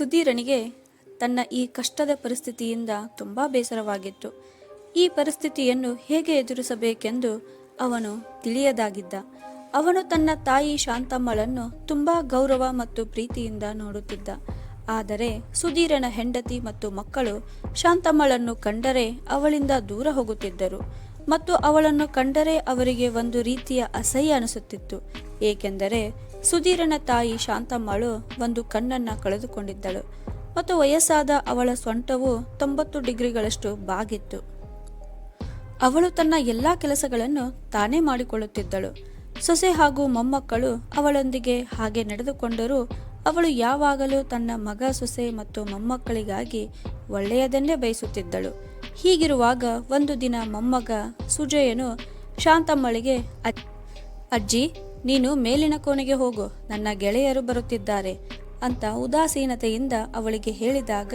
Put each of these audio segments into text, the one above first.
ಸುಧೀರನಿಗೆ ತನ್ನ ಈ ಕಷ್ಟದ ಪರಿಸ್ಥಿತಿಯಿಂದ ತುಂಬ ಬೇಸರವಾಗಿತ್ತು. ಈ ಪರಿಸ್ಥಿತಿಯನ್ನು ಹೇಗೆ ಎದುರಿಸಬೇಕೆಂದು ಅವನು ತಿಳಿಯದಾಗಿದ್ದ. ಅವನು ತನ್ನ ತಾಯಿ ಶಾಂತಮ್ಮಳನ್ನು ತುಂಬ ಗೌರವ ಮತ್ತು ಪ್ರೀತಿಯಿಂದ ನೋಡುತ್ತಿದ್ದ. ಆದರೆ ಸುಧೀರನ ಹೆಂಡತಿ ಮತ್ತು ಮಕ್ಕಳು ಶಾಂತಮ್ಮಳನ್ನು ಕಂಡರೆ ಅವಳಿಂದ ದೂರ ಹೋಗುತ್ತಿದ್ದರು ಮತ್ತು ಅವಳನ್ನು ಕಂಡರೆ ಅವರಿಗೆ ಒಂದು ರೀತಿಯ ಅಸಹ್ಯ ಅನಿಸುತ್ತಿತ್ತು. ಏಕೆಂದರೆ ಸುಧೀರನ ತಾಯಿ ಶಾಂತಮ್ಮಳು ಒಂದು ಕಣ್ಣನ್ನ ಕಳೆದುಕೊಂಡಿದ್ದಳು ಮತ್ತು ವಯಸ್ಸಾದ ಅವಳ ಸೊಂಟವು ತೊಂಬತ್ತು ಡಿಗ್ರಿಗಳಷ್ಟು ಬಾಗಿತ್ತು. ಅವಳು ತನ್ನ ಎಲ್ಲ ಕೆಲಸಗಳನ್ನು ತಾನೇ ಮಾಡಿಕೊಳ್ಳುತ್ತಿದ್ದಳು. ಸೊಸೆ ಹಾಗೂ ಮೊಮ್ಮಕ್ಕಳು ಅವಳೊಂದಿಗೆ ಹಾಗೆ ನಡೆದುಕೊಂಡರೂ ಅವಳು ಯಾವಾಗಲೂ ತನ್ನ ಮಗ, ಸೊಸೆ ಮತ್ತು ಮೊಮ್ಮಕ್ಕಳಿಗಾಗಿ ಒಳ್ಳೆಯದನ್ನೇ ಬಯಸುತ್ತಿದ್ದಳು. ಹೀಗಿರುವಾಗ ಒಂದು ದಿನ ಮೊಮ್ಮಗ ಸುಜಯನು ಶಾಂತಮ್ಮಳಿಗೆ "ಅ- ಅಜ್ಜಿ ನೀನು ಮೇಲಿನ ಕೋಣೆಗೆ ಹೋಗು, ನನ್ನ ಗೆಳೆಯರು ಬರುತ್ತಿದ್ದಾರೆ ಅಂತ ಉದಾಸೀನತೆಯಿಂದ ಅವಳಿಗೆ ಹೇಳಿದಾಗ,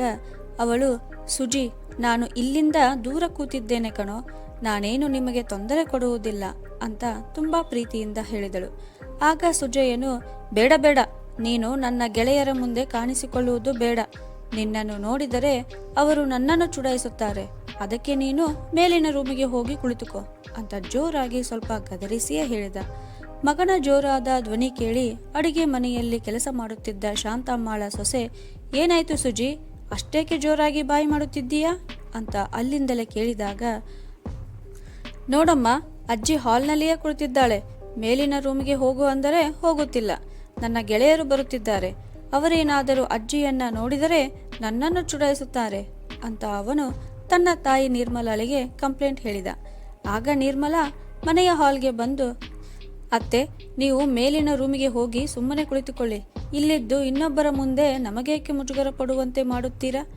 ಅವಳು, ಸುಜಿ, ನಾನು ಇಲ್ಲಿಂದ ದೂರ ಕೂತಿದ್ದೇನೆ ಕಣೋ, ನಾನೇನು ನಿಮಗೆ ತೊಂದರೆ ಕೊಡುವುದಿಲ್ಲ ಅಂತ ತುಂಬಾ ಪ್ರೀತಿಯಿಂದ ಹೇಳಿದಳು. ಆಗ ಸುಜಯನು, ಬೇಡ ಬೇಡ, ನೀನು ನನ್ನ ಗೆಳೆಯರ ಮುಂದೆ ಕಾಣಿಸಿಕೊಳ್ಳುವುದು ಬೇಡ, ನಿನ್ನನ್ನು ನೋಡಿದರೆ ಅವರು ನನ್ನನ್ನು ಚುಡಾಯಿಸುತ್ತಾರೆ, ಅದಕ್ಕೆ ನೀನು ಮೇಲಿನ ರೂಮಿಗೆ ಹೋಗಿ ಕುಳಿತುಕೋ ಅಂತ ಜೋರಾಗಿ ಸ್ವಲ್ಪ ಗದರಿಸಿಯೇ ಹೇಳಿದ. ಮಗನ ಜೋರಾದ ಧ್ವನಿ ಕೇಳಿ ಅಡಿಗೆ ಮನೆಯಲ್ಲಿ ಕೆಲಸ ಮಾಡುತ್ತಿದ್ದ ಶಾಂತಮ್ಮಾಳ ಸೊಸೆ, ಏನಾಯ್ತು ಸುಜಿ? ಅಷ್ಟೇಕೆ ಜೋರಾಗಿ ಬಾಯಿ ಮಾಡುತ್ತಿದ್ದೀಯಾ? ಅಂತ ಅಲ್ಲಿಂದಲೇ ಕೇಳಿದಾಗ, ನೋಡಮ್ಮ, ಅಜ್ಜಿ ಹಾಲ್ನಲ್ಲಿಯೇ ಕುಳಿತಿದ್ದಾಳೆ. ಮೇಲಿನ ರೂಮಿಗೆ ಹೋಗು ಅಂದರೆ ಹೋಗುತ್ತಿಲ್ಲ. ನನ್ನ ಗೆಳೆಯರು ಬರುತ್ತಿದ್ದಾರೆ. ಅವರೇನಾದರೂ ಅಜ್ಜಿಯನ್ನ ನೋಡಿದರೆ ನನ್ನನ್ನು ಚುಡಾಯಿಸುತ್ತಾರೆ ಅಂತ ಅವನು ತನ್ನ ತಾಯಿ ನಿರ್ಮಲಾಳಿಗೆ ಕಂಪ್ಲೇಂಟ್ ಹೇಳಿದ. ಆಗ ನಿರ್ಮಲಾ ಮನೆಯ ಹಾಲ್ಗೆ ಬಂದು ಅತ್ತೆ, ನೀವು ಮೇಲಿನ ರೂಮಿಗೆ ಹೋಗಿ ಸುಮ್ಮನೆ ಕುಳಿತುಕೊಳ್ಳಿ. ಇಲ್ಲಿದ್ದು ಇನ್ನೊಬ್ಬರ ಮುಂದೆ ನಮಗೇಕೆ ಮುಜುಗರ ಪಡುವಂತೆ ಮಾಡುತ್ತೀರಾ?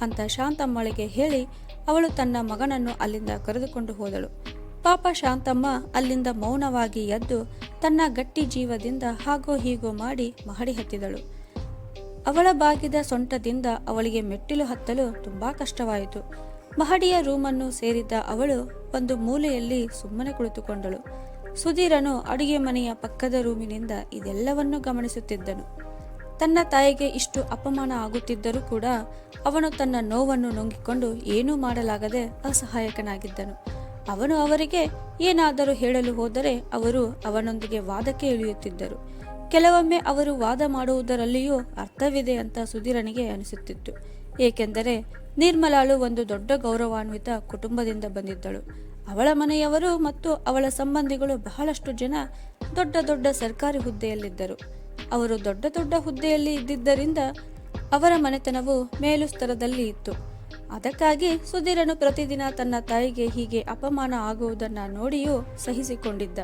ಅಂತ ಶಾಂತಮ್ಮಳಿಗೆ ಹೇಳಿ ಅವಳು ತನ್ನ ಮಗನನ್ನು ಅಲ್ಲಿಂದ ಕರೆದುಕೊಂಡು ಹೋದಳು. ಪಾಪ ಶಾಂತಮ್ಮ ಅಲ್ಲಿಂದ ಮೌನವಾಗಿ ಎದ್ದು ತನ್ನ ಗಟ್ಟಿ ಜೀವದಿಂದ ಹಾಗೋ ಹೀಗೋ ಮಾಡಿ ಮಹಡಿ ಹತ್ತಿದಳು. ಅವಳ ಬಾಗಿದ ಸೊಂಟದಿಂದ ಅವಳಿಗೆ ಮೆಟ್ಟಿಲು ಹತ್ತಲು ತುಂಬಾ ಕಷ್ಟವಾಯಿತು. ಮಹಡಿಯ ರೂಮನ್ನು ಸೇರಿದ್ದ ಅವಳು ಒಂದು ಮೂಲೆಯಲ್ಲಿ ಸುಮ್ಮನೆ ಕುಳಿತುಕೊಂಡಳು. ಸುಧೀರನು ಅಡುಗೆ ಮನೆಯ ಪಕ್ಕದ ರೂಮಿನಿಂದ ಇದೆಲ್ಲವನ್ನೂ ಗಮನಿಸುತ್ತಿದ್ದನು. ತನ್ನ ತಾಯಿಗೆ ಇಷ್ಟು ಅಪಮಾನ ಆಗುತ್ತಿದ್ದರೂ ಕೂಡ ಅವನು ತನ್ನ ನೋವನ್ನು ನುಂಗಿಕೊಂಡು ಏನೂ ಮಾಡಲಾಗದೆ ಅಸಹಾಯಕನಾಗಿದ್ದನು. ಅವನು ಅವರಿಗೆ ಏನಾದರೂ ಹೇಳಲು ಹೋದರೆ ಅವರು ಅವನೊಂದಿಗೆ ವಾದಕ್ಕೆ ಇಳಿಯುತ್ತಿದ್ದರು. ಕೆಲವೊಮ್ಮೆ ಅವರು ವಾದ ಮಾಡುವುದರಲ್ಲಿಯೂ ಅರ್ಥವಿದೆ ಅಂತ ಸುಧೀರನಿಗೆ ಅನಿಸುತ್ತಿತ್ತು. ಏಕೆಂದರೆ ನಿರ್ಮಲಾಳು ಒಂದು ದೊಡ್ಡ ಗೌರವಾನ್ವಿತ ಕುಟುಂಬದಿಂದ ಬಂದಿದ್ದಳು. ಅವಳ ಮನೆಯವರು ಮತ್ತು ಅವಳ ಸಂಬಂಧಿಗಳು ಬಹಳಷ್ಟು ಜನ ದೊಡ್ಡ ದೊಡ್ಡ ಸರ್ಕಾರಿ ಹುದ್ದೆಯಲ್ಲಿದ್ದರು. ಅವರು ದೊಡ್ಡ ದೊಡ್ಡ ಹುದ್ದೆಯಲ್ಲಿ ಇದ್ದಿದ್ದರಿಂದ ಅವರ ಮನೆತನವು ಮೇಲುಸ್ತರದಲ್ಲಿ ಇತ್ತು. ಅದಕ್ಕಾಗಿ ಸುಧೀರನು ಪ್ರತಿದಿನ ತನ್ನ ತಾಯಿಗೆ ಹೀಗೆ ಅಪಮಾನ ಆಗುವುದನ್ನು ನೋಡಿಯೂ ಸಹಿಸಿಕೊಂಡಿದ್ದ.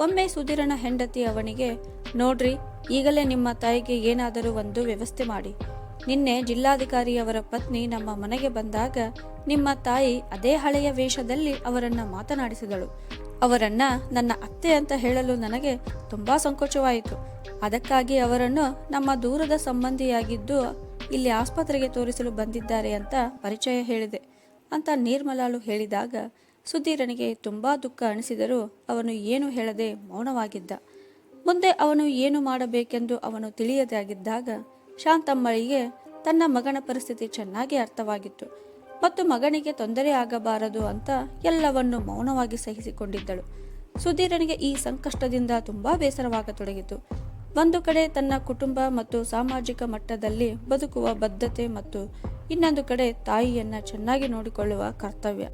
ಒಮ್ಮೆ ಸುಧೀರನ ಹೆಂಡತಿ ಅವನಿಗೆ, ನೋಡ್ರಿ, ಈಗಲೇ ನಿಮ್ಮ ತಾಯಿಗೆ ಏನಾದರೂ ಒಂದು ವ್ಯವಸ್ಥೆ ಮಾಡಿ. ನಿನ್ನೆ ಜಿಲ್ಲಾಧಿಕಾರಿಯವರ ಪತ್ನಿ ನಮ್ಮ ಮನೆಗೆ ಬಂದಾಗ ನಿಮ್ಮ ತಾಯಿ ಅದೇ ಹಳೆಯ ವೇಷದಲ್ಲಿ ಅವರನ್ನ ಮಾತನಾಡಿಸಿದಳು. ಅವರನ್ನ ನನ್ನ ಅತ್ತೆ ಅಂತ ಹೇಳಲು ನನಗೆ ತುಂಬಾ ಸಂಕೋಚವಾಯಿತು. ಅದಕ್ಕಾಗಿ ಅವರನ್ನು ನಮ್ಮ ದೂರದ ಸಂಬಂಧಿಯಾಗಿದ್ದು ಇಲ್ಲಿ ಆಸ್ಪತ್ರೆಗೆ ತೋರಿಸಲು ಬಂದಿದ್ದಾರೆ ಅಂತ ಪರಿಚಯ ಹೇಳಿದೆ ಅಂತ ನಿರ್ಮಲಾಳು ಹೇಳಿದಾಗ ಸುಧೀರನಿಗೆ ತುಂಬಾ ದುಃಖ ಅನಿಸಿದರೂ ಅವನು ಏನು ಹೇಳದೆ ಮೌನವಾಗಿದ್ದ. ಮುಂದೆ ಅವನು ಏನು ಮಾಡಬೇಕೆಂದು ಅವನು ತಿಳಿಯದಾಗಿದ್ದಾಗ ಶಾಂತಮ್ಮಳಿಗೆ ತನ್ನ ಮಗನ ಪರಿಸ್ಥಿತಿ ಚೆನ್ನಾಗಿ ಅರ್ಥವಾಗಿತ್ತು. ಮತ್ತು ಮಗನಿಗೆ ತೊಂದರೆ ಆಗಬಾರದು ಅಂತ ಎಲ್ಲವನ್ನು ಮೌನವಾಗಿ ಸಹಿಸಿಕೊಂಡಿದ್ದಳು. ಸುಧೀರನಿಗೆ ಈ ಸಂಕಷ್ಟದಿಂದ ತುಂಬಾ ಬೇಸರವಾಗತೊಡಗಿತು. ಒಂದು ಕಡೆ ತನ್ನ ಕುಟುಂಬ ಮತ್ತು ಸಾಮಾಜಿಕ ಮಟ್ಟದಲ್ಲಿ ಬದುಕುವ ಬದ್ಧತೆ ಮತ್ತು ಇನ್ನೊಂದು ಕಡೆ ತಾಯಿಯನ್ನ ಚೆನ್ನಾಗಿ ನೋಡಿಕೊಳ್ಳುವ ಕರ್ತವ್ಯ.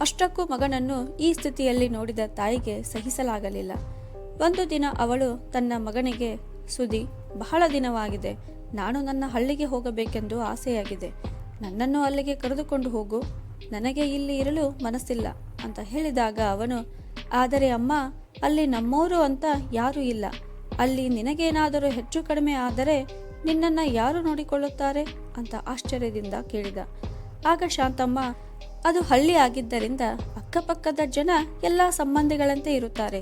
ಅಷ್ಟಕ್ಕೂ ಮಗನನ್ನು ಈ ಸ್ಥಿತಿಯಲ್ಲಿ ನೋಡಿದ ತಾಯಿಗೆ ಸಹಿಸಲಾಗಲಿಲ್ಲ. ಒಂದು ದಿನ ಅವಳು ತನ್ನ ಮಗನಿಗೆ ಸುದಿ ಬಹಳ ದಿನವಾಗಿದೆ. ನಾನು ನನ್ನ ಹಳ್ಳಿಗೆ ಹೋಗಬೇಕೆಂದು ಆಸೆಯಾಗಿದೆ. ನನ್ನನ್ನು ಅಲ್ಲಿಗೆ ಕರೆದುಕೊಂಡು ಹೋಗು. ನನಗೆ ಇಲ್ಲಿ ಇರಲು ಮನಸ್ಸಿಲ್ಲ ಅಂತ ಹೇಳಿದಾಗ ಅವನು, ಆದರೆ ಅಮ್ಮ, ಅಲ್ಲಿ ನಮ್ಮೋರು ಅಂತ ಯಾರೂ ಇಲ್ಲ. ಅಲ್ಲಿ ನಿನಗೇನಾದರೂ ಹೆಚ್ಚು ಕಡಿಮೆ ಆದರೆ ನಿನ್ನನ್ನ ಯಾರು ನೋಡಿಕೊಳ್ಳುತ್ತಾರೆ? ಅಂತ ಆಶ್ಚರ್ಯದಿಂದ ಕೇಳಿದ. ಆಗ ಶಾಂತಮ್ಮ, ಅದು ಹಳ್ಳಿ ಆಗಿದ್ದರಿಂದ ಅಕ್ಕಪಕ್ಕದ ಜನ ಎಲ್ಲ ಸಂಬಂಧಿಗಳಂತೆ ಇರುತ್ತಾರೆ.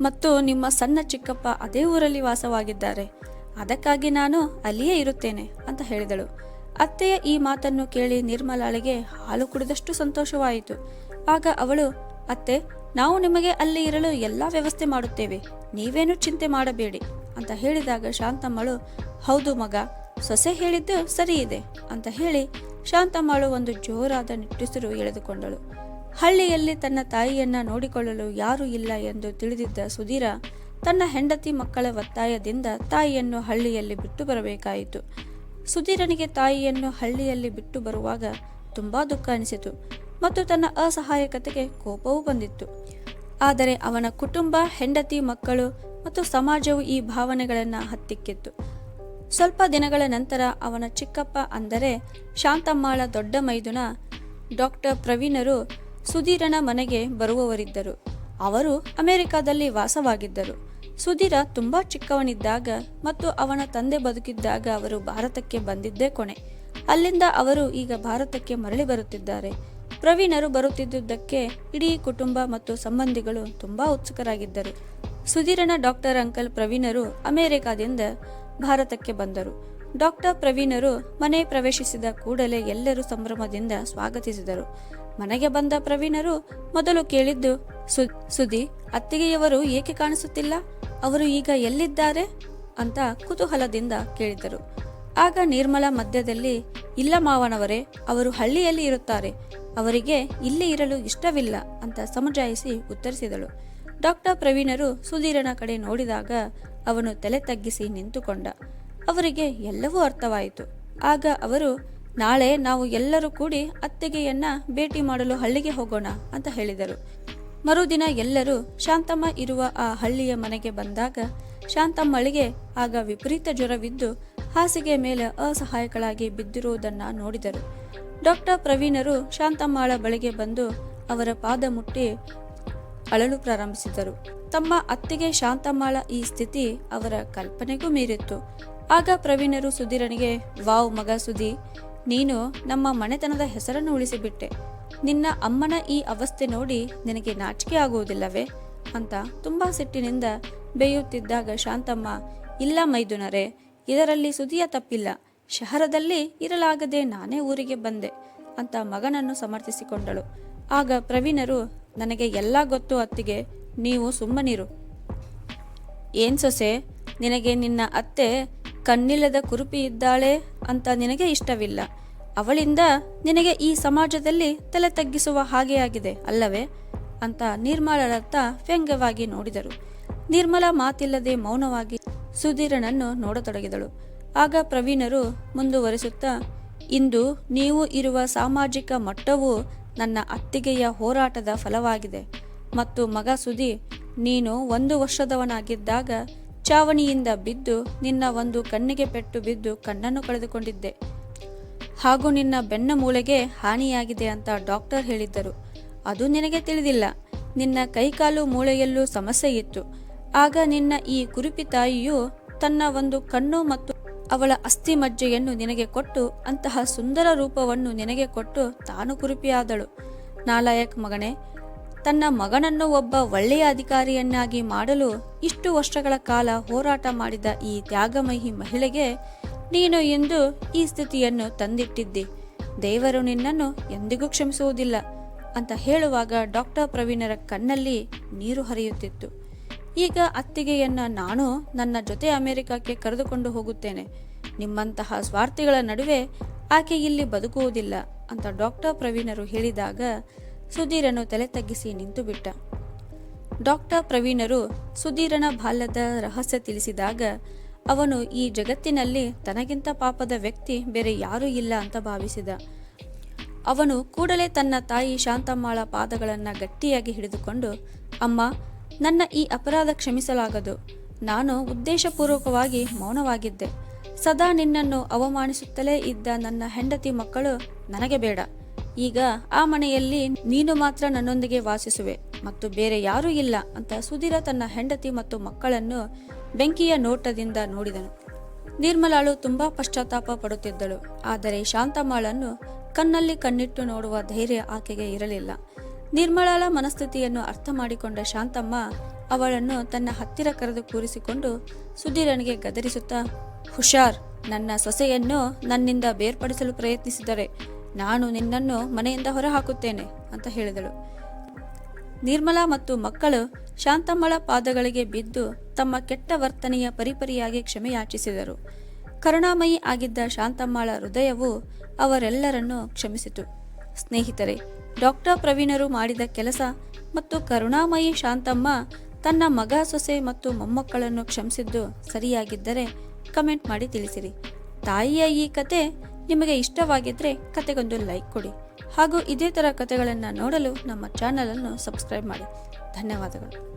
ಮತ್ತು ನಿಮ್ಮ ಸಣ್ಣ ಚಿಕ್ಕಪ್ಪ ಅದೇ ಊರಲ್ಲಿ ವಾಸವಾಗಿದ್ದಾರೆ. ಅದಕ್ಕಾಗಿ ನಾನು ಅಲ್ಲಿಯೇ ಇರುತ್ತೇನೆ ಅಂತ ಹೇಳಿದಳು. ಅತ್ತೆಯ ಈ ಮಾತನ್ನು ಕೇಳಿ ನಿರ್ಮಲಾಳಿಗೆ ಹಾಲು ಕುಡಿದಷ್ಟು ಸಂತೋಷವಾಯಿತು. ಆಗ ಅವಳು, ಅತ್ತೆ, ನಾವು ನಿಮಗೆ ಅಲ್ಲಿ ಇರಲು ಎಲ್ಲ ವ್ಯವಸ್ಥೆ ಮಾಡುತ್ತೇವೆ. ನೀವೇನು ಚಿಂತೆ ಮಾಡಬೇಡಿ ಅಂತ ಹೇಳಿದಾಗ ಶಾಂತಮ್ಮಳು, ಹೌದು ಮಗ, ಸೊಸೆ ಹೇಳಿದ್ದು ಸರಿ ಇದೆ ಅಂತ ಹೇಳಿ ಶಾಂತಮ್ಮಳು ಒಂದು ಜೋರಾದ ನಿಟ್ಟುಸಿರು ಎಳೆದುಕೊಂಡಳು. ಹಳ್ಳಿಯಲ್ಲಿ ತನ್ನ ತಾಯಿಯನ್ನ ನೋಡಿಕೊಳ್ಳಲು ಯಾರೂ ಇಲ್ಲ ಎಂದು ತಿಳಿದಿದ್ದ ಸುಧೀರ ತನ್ನ ಹೆಂಡತಿ ಮಕ್ಕಳ ಒತ್ತಾಯದಿಂದ ತಾಯಿಯನ್ನು ಹಳ್ಳಿಯಲ್ಲಿ ಬಿಟ್ಟು ಬರಬೇಕಾಯಿತು. ಸುಧೀರನಿಗೆ ತಾಯಿಯನ್ನು ಹಳ್ಳಿಯಲ್ಲಿ ಬಿಟ್ಟು ಬರುವಾಗ ತುಂಬಾ ದುಃಖ ಅನಿಸಿತು ಮತ್ತು ತನ್ನ ಅಸಹಾಯಕತೆಗೆ ಕೋಪವೂ ಬಂದಿತ್ತು. ಆದರೆ ಅವನ ಕುಟುಂಬ, ಹೆಂಡತಿ ಮಕ್ಕಳು ಮತ್ತು ಸಮಾಜವು ಈ ಭಾವನೆಗಳನ್ನು ಹತ್ತಿಕ್ಕಿತ್ತು. ಸ್ವಲ್ಪ ದಿನಗಳ ನಂತರ ಅವನ ಚಿಕ್ಕಪ್ಪ ಅಂದರೆ ಶಾಂತಮ್ಮಾಳ ದೊಡ್ಡ ಮೈದುನ ಡಾಕ್ಟರ್ ಪ್ರವೀಣರು ಸುಧೀರನ ಮನೆಗೆ ಬರುವವರಿದ್ದರು. ಅವರು ಅಮೆರಿಕದಲ್ಲಿ ವಾಸವಾಗಿದ್ದರು. ಸುಧೀರ ತುಂಬಾ ಚಿಕ್ಕವನಿದ್ದಾಗ ಮತ್ತು ಅವನ ತಂದೆ ಬದುಕಿದ್ದಾಗ ಅವರು ಭಾರತಕ್ಕೆ ಬಂದಿದ್ದೇ ಕೊನೆ. ಅಲ್ಲಿಂದ ಅವರು ಈಗ ಭಾರತಕ್ಕೆ ಮರಳಿ ಬರುತ್ತಿದ್ದಾರೆ. ಪ್ರವೀಣರು ಬರುತ್ತಿದ್ದುದಕ್ಕೆ ಇಡೀ ಕುಟುಂಬ ಮತ್ತು ಸಂಬಂಧಿಗಳು ತುಂಬಾ ಉತ್ಸುಕರಾಗಿದ್ದರು. ಸುಧೀರನ ಡಾಕ್ಟರ್ ಅಂಕಲ್ ಪ್ರವೀಣರು ಅಮೆರಿಕಾದಿಂದ ಭಾರತಕ್ಕೆ ಬಂದರು. ಡಾಕ್ಟರ್ ಪ್ರವೀಣರು ಮನೆ ಪ್ರವೇಶಿಸಿದ ಕೂಡಲೇ ಎಲ್ಲರೂ ಸಂಭ್ರಮದಿಂದ ಸ್ವಾಗತಿಸಿದರು. ಮನೆಗೆ ಬಂದ ಪ್ರವೀಣರು ಮೊದಲು ಕೇಳಿದ್ದು ಸುದಿ ಅತ್ತಿಗೆಯವರು ಏಕೆ ಕಾಣಿಸುತ್ತಿಲ್ಲ? ಅವರು ಈಗ ಎಲ್ಲಿದ್ದಾರೆ ಅಂತ ಕುತೂಹಲದಿಂದ ಕೇಳಿದರು. ಆಗ ನಿರ್ಮಲಾ ಮಧ್ಯದಲ್ಲಿ, ಇಲ್ಲ ಮಾವನವರೇ, ಅವರು ಹಳ್ಳಿಯಲ್ಲಿ ಇರುತ್ತಾರೆ. ಅವರಿಗೆ ಇಲ್ಲಿ ಇರಲು ಇಷ್ಟವಿಲ್ಲ ಅಂತ ಸಮಜಾಯಿಸಿ ಉತ್ತರಿಸಿದಳು. ಡಾಕ್ಟರ್ ಪ್ರವೀಣರು ಸುಧೀರನ ಕಡೆ ನೋಡಿದಾಗ ಅವನು ತಲೆ ತಗ್ಗಿಸಿ ನಿಂತುಕೊಂಡ. ಅವರಿಗೆ ಎಲ್ಲವೂ ಅರ್ಥವಾಯಿತು. ಆಗ ಅವರು, ನಾಳೆ ನಾವು ಎಲ್ಲರೂ ಕೂಡಿ ಅತ್ತಿಗೆಯನ್ನ ಭೇಟಿ ಮಾಡಲು ಹಳ್ಳಿಗೆ ಹೋಗೋಣ ಅಂತ ಹೇಳಿದರು. ಮರುದಿನ ಎಲ್ಲರೂ ಶಾಂತಮ್ಮ ಇರುವ ಆ ಹಳ್ಳಿಯ ಮನೆಗೆ ಬಂದಾಗ ಶಾಂತಮ್ಮಳಿಗೆ ಆಗ ವಿಪರೀತ ಜ್ವರವಿದ್ದು ಹಾಸಿಗೆ ಮೇಲೆ ಅಸಹಾಯಕಳಾಗಿ ಬಿದ್ದಿರುವುದನ್ನು ನೋಡಿದರು. ಡಾಕ್ಟರ್ ಪ್ರವೀಣರು ಶಾಂತಮ್ಮಳ ಬಳಿಗೆ ಬಂದು ಅವರ ಪಾದ ಮುಟ್ಟಿ ಅಳಲು ಪ್ರಾರಂಭಿಸಿದರು. ತಮ್ಮ ಅತ್ತಿಗೆ ಶಾಂತಮ್ಮಳ ಈ ಸ್ಥಿತಿ ಅವರ ಕಲ್ಪನೆಗೂ ಮೀರಿತ್ತು. ಆಗ ಪ್ರವೀಣರು ಸುಧೀರನಿಗೆ, ವಾವ್ ಮಗ ಸುದಿ ನೀನು ನಮ್ಮ ಮನೆತನದ ಹೆಸರನ್ನು ಉಳಿಸಿಬಿಟ್ಟೆ. ನಿನ್ನ ಅಮ್ಮನ ಈ ಅವಸ್ಥೆ ನೋಡಿ ನಿನಗೆ ನಾಚಿಕೆ ಆಗುವುದಿಲ್ಲವೇ ಅಂತ ತುಂಬಾ ಸಿಟ್ಟಿನಿಂದ ಬೇಯುತ್ತಿದ್ದಾಗ ಶಾಂತಮ್ಮ, ಇಲ್ಲ ಮೈದುನರೇ, ಇದರಲ್ಲಿ ಸುದಿಯ ತಪ್ಪಿಲ್ಲ, ಶಹರದಲ್ಲಿ ಇರಲಾಗದೆ ನಾನೇ ಊರಿಗೆ ಬಂದೆ ಅಂತ ಮಗನನ್ನು ಸಮರ್ಥಿಸಿಕೊಂಡಳು. ಆಗ ಪ್ರವೀಣರು, ನನಗೆ ಎಲ್ಲ ಗೊತ್ತು ಅತ್ತಿಗೆ, ನೀವು ಸುಮ್ಮನಿರು. ಏನ್ ಸೊಸೆ, ನಿನಗೆ ನಿನ್ನ ಅತ್ತೆ ಕಣ್ಣಿಲ್ಲದ ಕುರುಪಿ ಇದ್ದಾಳೆ ಅಂತ ನಿನಗೆ ಇಷ್ಟವಿಲ್ಲ. ಅವಳಿಂದ ನಿನಗೆ ಈ ಸಮಾಜದಲ್ಲಿ ತಲೆ ತಗ್ಗಿಸುವ ಹಾಗೆ ಆಗಿದೆ, ಅಲ್ಲವೇ? ಅಂತ ನಿರ್ಮಲರತ್ತ ವ್ಯಂಗ್ಯವಾಗಿ ನೋಡಿದರು. ನಿರ್ಮಲ ಮಾತಿಲ್ಲದೆ ಮೌನವಾಗಿ ಸುಧೀರನನ್ನು ನೋಡತೊಡಗಿದಳು. ಆಗ ಪ್ರವೀಣರು ಮುಂದುವರಿಸುತ್ತಾ, ಇಂದು ನೀವು ಇರುವ ಸಾಮಾಜಿಕ ಮಟ್ಟವು ನನ್ನ ಅತ್ತಿಗೆಯ ಹೋರಾಟದ ಫಲವಾಗಿದೆ ಮತ್ತು ಮಗ ಸುದಿ ನೀನು ಒಂದು ವರ್ಷದವನಾಗಿದ್ದಾಗ ಚಾವಣಿಯಿಂದ ಬಿದ್ದು ನಿನ್ನ ಒಂದು ಕಣ್ಣಿಗೆ ಪೆಟ್ಟು ಬಿದ್ದು ಕಣ್ಣನ್ನು ಕಳೆದುಕೊಂಡಿದ್ದೆ. ಹಾಗೂ ನಿನ್ನ ಬೆನ್ನ ಮೂಳೆಗೆ ಹಾನಿಯಾಗಿದೆ ಅಂತ ಡಾಕ್ಟರ್ ಹೇಳಿದ್ದರು. ಅದು ನಿನಗೆ ತಿಳಿದಿಲ್ಲ. ನಿನ್ನ ಕೈಕಾಲು ಮೂಳೆಯಲ್ಲೂ ಸಮಸ್ಯೆ ಇತ್ತು. ಆಗ ನಿನ್ನ ಈ ಕುರುಪಿ ತಾಯಿಯು ತನ್ನ ಒಂದು ಕಣ್ಣು ಮತ್ತು ಅವಳ ಅಸ್ಥಿ ಮಜ್ಜೆಯನ್ನು ನಿನಗೆ ಕೊಟ್ಟು ಅಂತಹ ಸುಂದರ ರೂಪವನ್ನು ನಿನಗೆ ಕೊಟ್ಟು ತಾನು ಕುರುಪಿಯಾದಳು. ನಾಲಾಯಕ್ ಮಗನೇ, ತನ್ನ ಮಗನನ್ನು ಒಬ್ಬ ಒಳ್ಳೆಯ ಅಧಿಕಾರಿಯನ್ನಾಗಿ ಮಾಡಲು ಇಷ್ಟು ವರ್ಷಗಳ ಕಾಲ ಹೋರಾಟ ಮಾಡಿದ ಈ ತ್ಯಾಗಮಯಿ ಮಹಿಳೆಗೆ ನೀನು ಎಂದು ಈ ಸ್ಥಿತಿಯನ್ನು ತಂದಿಟ್ಟಿದ್ದಿ. ದೇವರು ನಿನ್ನನ್ನು ಎಂದಿಗೂ ಕ್ಷಮಿಸುವುದಿಲ್ಲ ಅಂತ ಹೇಳುವಾಗ ಡಾಕ್ಟರ್ ಪ್ರವೀಣರ ಕಣ್ಣಲ್ಲಿ ನೀರು ಹರಿಯುತ್ತಿತ್ತು. ಈಗ ಅತ್ತಿಗೆಯನ್ನ ನಾನು ನನ್ನ ಜೊತೆ ಅಮೆರಿಕಕ್ಕೆ ಕರೆದುಕೊಂಡು ಹೋಗುತ್ತೇನೆ. ನಿಮ್ಮಂತಹ ಸ್ವಾರ್ಥಿಗಳ ನಡುವೆ ಆಕೆ ಇಲ್ಲಿ ಬದುಕುವುದಿಲ್ಲ ಅಂತ ಡಾಕ್ಟರ್ ಪ್ರವೀಣರು ಹೇಳಿದಾಗ ಸುಧೀರನು ತಲೆ ತಗ್ಗಿಸಿ ನಿಂತುಬಿಟ್ಟ. ಡಾಕ್ಟರ್ ಪ್ರವೀಣರು ಸುಧೀರನ ಬಾಲ್ಯದ ರಹಸ್ಯ ತಿಳಿಸಿದಾಗ ಅವನು ಈ ಜಗತ್ತಿನಲ್ಲಿ ತನಗಿಂತ ಪಾಪದ ವ್ಯಕ್ತಿ ಬೇರೆ ಯಾರೂ ಇಲ್ಲ ಅಂತ ಭಾವಿಸಿದ. ಅವನು ಕೂಡಲೇ ತನ್ನ ತಾಯಿ ಶಾಂತಮ್ಮಾಳ ಪಾದಗಳನ್ನು ಗಟ್ಟಿಯಾಗಿ ಹಿಡಿದುಕೊಂಡು, ಅಮ್ಮ, ನನ್ನ ಈ ಅಪರಾಧ ಕ್ಷಮಿಸಲಾಗದು. ನಾನು ಉದ್ದೇಶಪೂರ್ವಕವಾಗಿ ಮೌನವಾಗಿದ್ದೆ. ಸದಾ ನಿನ್ನನ್ನು ಅವಮಾನಿಸುತ್ತಲೇ ಇದ್ದ ನನ್ನ ಹೆಂಡತಿ ಮಕ್ಕಳು ನನಗೆ ಬೇಡ. ಈಗ ಆ ಮನೆಯಲ್ಲಿ ನೀನು ಮಾತ್ರ ನನ್ನೊಂದಿಗೆ ವಾಸಿಸುವೆ ಮತ್ತು ಬೇರೆ ಯಾರೂ ಇಲ್ಲ ಅಂತ ಸುಧೀರ ತನ್ನ ಹೆಂಡತಿ ಮತ್ತು ಮಕ್ಕಳನ್ನು ಬೆಂಕಿಯ ನೋಟದಿಂದ ನೋಡಿದನು. ನಿರ್ಮಲಾಳು ತುಂಬಾ ಪಶ್ಚಾತ್ತಾಪ ಪಡುತ್ತಿದ್ದಳು. ಆದರೆ ಶಾಂತಮ್ಮಾಳನ್ನು ಕಣ್ಣಲ್ಲಿ ಕಣ್ಣಿಟ್ಟು ನೋಡುವ ಧೈರ್ಯ ಆಕೆಗೆ ಇರಲಿಲ್ಲ. ನಿರ್ಮಲಾಳ ಮನಸ್ಥಿತಿಯನ್ನು ಅರ್ಥ ಮಾಡಿಕೊಂಡ ಶಾಂತಮ್ಮ ಅವಳನ್ನು ತನ್ನ ಹತ್ತಿರ ಕರೆದು ಕೂರಿಸಿಕೊಂಡು ಸುಧೀರನಿಗೆ ಗದರಿಸುತ್ತಾ, ಹುಷಾರ್, ನನ್ನ ಸೊಸೆಯನ್ನು ನನ್ನಿಂದ ಬೇರ್ಪಡಿಸಲು ಪ್ರಯತ್ನಿಸಿದರೆ ನಾನು ನಿನ್ನನ್ನು ಮನೆಯಿಂದ ಹೊರಹಾಕುತ್ತೇನೆ, ಅಂತ ಹೇಳಿದಳು. ನಿರ್ಮಲಾ ಮತ್ತು ಮಕ್ಕಳು ಶಾಂತಮ್ಮಳ ಪಾದಗಳಿಗೆ ಬಿದ್ದು ತಮ್ಮ ಕೆಟ್ಟ ವರ್ತನೆಯ ಪರಿಪರಿಯಾಗಿ ಕ್ಷಮೆಯಾಚಿಸಿದರು. ಕರುಣಾಮಯಿ ಆಗಿದ್ದ ಶಾಂತಮ್ಮಳ ಹೃದಯವು ಅವರೆಲ್ಲರನ್ನು ಕ್ಷಮಿಸಿತು. ಸ್ನೇಹಿತರೆ, ಡಾಕ್ಟರ್ ಪ್ರವೀಣರು ಮಾಡಿದ ಕೆಲಸ ಮತ್ತು ಕರುಣಾಮಯಿ ಶಾಂತಮ್ಮ ತನ್ನ ಮಗ ಸೊಸೆ ಮತ್ತು ಮೊಮ್ಮಕ್ಕಳನ್ನು ಕ್ಷಮಿಸಿದ್ದು ಸರಿಯಾಗಿದ್ದರೆ ಕಮೆಂಟ್ ಮಾಡಿ ತಿಳಿಸಿರಿ. ತಾಯಿಯ ಈ ಕತೆ ನಿಮಗೆ ಇಷ್ಟವಾಗಿದ್ದರೆ ಕತೆಗೊಂದು ಲೈಕ್ ಕೊಡಿ. ಹಾಗೂ ಇದೇ ಥರ ಕಥೆಗಳನ್ನು ನೋಡಲು ನಮ್ಮ ಚಾನಲನ್ನು ಸಬ್ಸ್ಕ್ರೈಬ್ ಮಾಡಿ. ಧನ್ಯವಾದಗಳು.